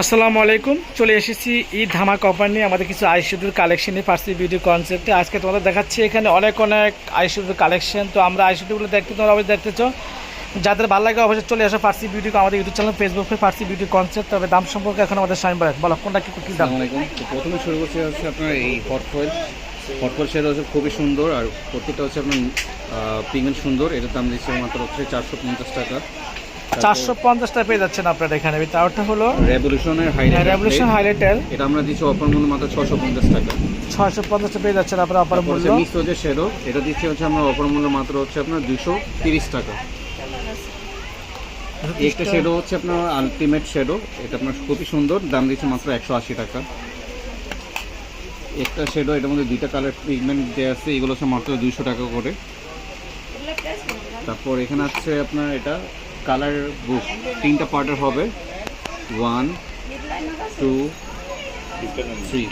আসসালামু আলাইকুম। চলে এসেছি ঈদ ধামা কোম্পানি আমাদের কিছু আইশুডুর কালেকশন পার্সি বিউটি কনসেপ্টে আজকে তোমাদের দেখাচ্ছি এখানে অনেক অনেক আইশুডুর কালেকশন তো আমরা আইশুডুগুলো দেখতে তোমরা অবশ্যই দেখতেছ যাদের ভালো লাগে অবশ্যই চলে আসো পার্সি বিউটি আমাদের ইউটিউব চ্যানেল ফেসবুকে পার্সি বিউটি কনসেপ্ট তবে দাম সম্পর্কে এখন আমাদের সাইন বলে, কোনটা কি কি দাম? প্রথমে শুরু করছি হচ্ছে আপনার এই হট ফয়েল হট সেটা হচ্ছে খুবই সুন্দর আর প্রত্যেকটা হচ্ছে আপনার পিগমেন্ট সুন্দর। এটার দাম দিচ্ছে মাত্র হচ্ছে চারশো পঞ্চাশ টাকা। চারশো পঞ্চাশটা পেয়ে যাচ্ছেন আপনারা এখানে। তারটা হলো রেভলিউশনের হাইলাইট রেভলিউশন হাইলাইটার এটা আমরা দিচ্ছি অফার মূল্য মাত্র ছশো পঞ্চাশ টাকা। ছয়শো পঞ্চাশটা পেয়ে যাচ্ছেন আপনারা অপার মূল্য। মিক্স হচ্ছে শেডো এটা দিচ্ছি হচ্ছে আমরা অফার মূল্য মাত্র হচ্ছে আপনার দুশো তিরিশ টাকা। একটা শেডো হচ্ছে আপনার আলটিমেট শেডো এটা আপনার খুবই সুন্দর। দাম দিচ্ছে মাত্র একশো আশি টাকা। একটা শেডো এটার মধ্যে দুইটা কালার পিগমেন্ট দেওয়া আছে এগুলো হচ্ছে মাত্র দুইশো টাকা করে। তারপর এখানে আছে আপনার এটা কালার বুক তিনটা পার্টের হবে। ওয়ান টু থ্রি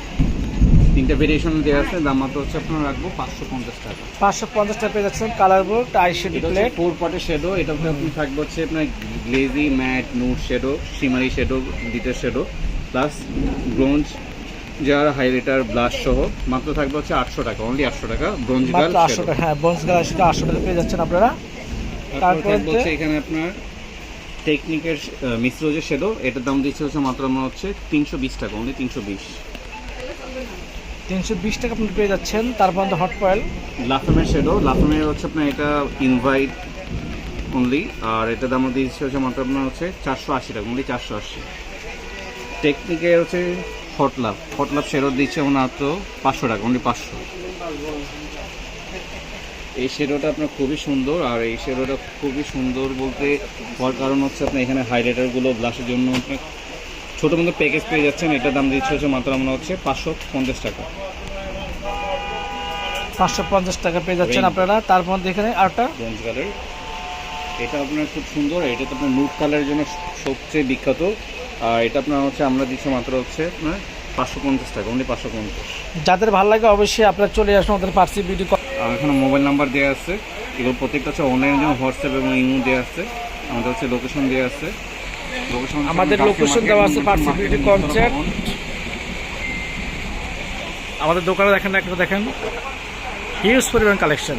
তিনটা ভেরিয়েশন দেওয়া আছে দাম মাত্র হচ্ছে আপনার রাখব পাঁচশো পঞ্চাশ টাকা। পাঁচশো পঞ্চাশটা পেয়ে যাচ্ছেন কালার বোর্ড আইশুডি শেড প্লেট ফোর পার্টের শেডো এটা আপনি থাকবে হচ্ছে আপনার glazy matte nude shadow shimmery shadow ডিটের shadow plus bronze যার হাইলাইটার ব্লাশ সহ মাত্র থাকবে হচ্ছে আটশো টাকা অনলি আটশো টাকা ব্রোঞ্জ গাল আটশো টাকা হ্যাঁ বন্স গাল আটশো টাকা পেয়ে যাচ্ছেন আপনারা। তারপর হচ্ছে এখানে আপনার টেকনিকের মিশ্র যে শেডো এটার দাম দিচ্ছে হচ্ছে মাত্র আমরা হচ্ছে তিনশো বিশ টাকা অনলি তিনশো বিশ। তিনশো বিশ টাকা আপনি পেয়ে যাচ্ছেন তারপর হট পয়েল লাফামের শেডো লাফামের হচ্ছে আপনার এটা ইনভাইট অনলি আর এটা দাম দিচ্ছে হচ্ছে মাত্র আপনার হচ্ছে চারশো আশি টাকা অনলি চারশো আশি। টেকনিকের হচ্ছে hot love hot love shadow দিচ্ছে মাত্র পাঁচশো টাকা অনলি পাঁচশো। এই শেডোটা আপনার খুবই সুন্দর আর এই শেডোটা খুবই সুন্দর বলতে হওয়ার কারণ হচ্ছে আপনার এখানে হাইলাইটারগুলো ব্লাশের জন্য আপনার ছোটো মতো প্যাকেজ পেয়ে যাচ্ছেন। এটার দাম দিচ্ছে হচ্ছে মাত্র আমরা হচ্ছে পাঁচশো পঞ্চাশ টাকা। পাঁচশো পঞ্চাশ টাকা পেয়ে যাচ্ছেন। আপনারা। তারপর এখানে আরটা ব্রোঞ্জ কালার এটা আপনার খুব সুন্দর এটা তো আপনার নুট কালারের জন্য সবচেয়ে বিখ্যাত। আর এটা আপনার হচ্ছে আমরা দিচ্ছি মাত্র হচ্ছে আপনার পাঁচশো পঞ্চাশ টাকা অনলি পাঁচশো পঞ্চাশ। যাদের ভালো লাগে অবশ্যই আপনারা চলে আসুন আমাদের পার্সি বিউটি এখানে মোবাইল নাম্বার দেওয়া আছে। এগুলো প্রত্যেকটা হচ্ছে অনলাইনের জন্য হোয়াটসঅ্যাপ এবং ইমো দেওয়া আছে। আমাদের হচ্ছে লোকেশন দেওয়া আছে। লোকেশন আমাদের লোকেশন দেওয়া আছে পার্সি বিউটি কনসেপ্ট। আমাদের দোকানে দেখেন একটা দেখেন। হিউজ পরিমাণ কালেকশন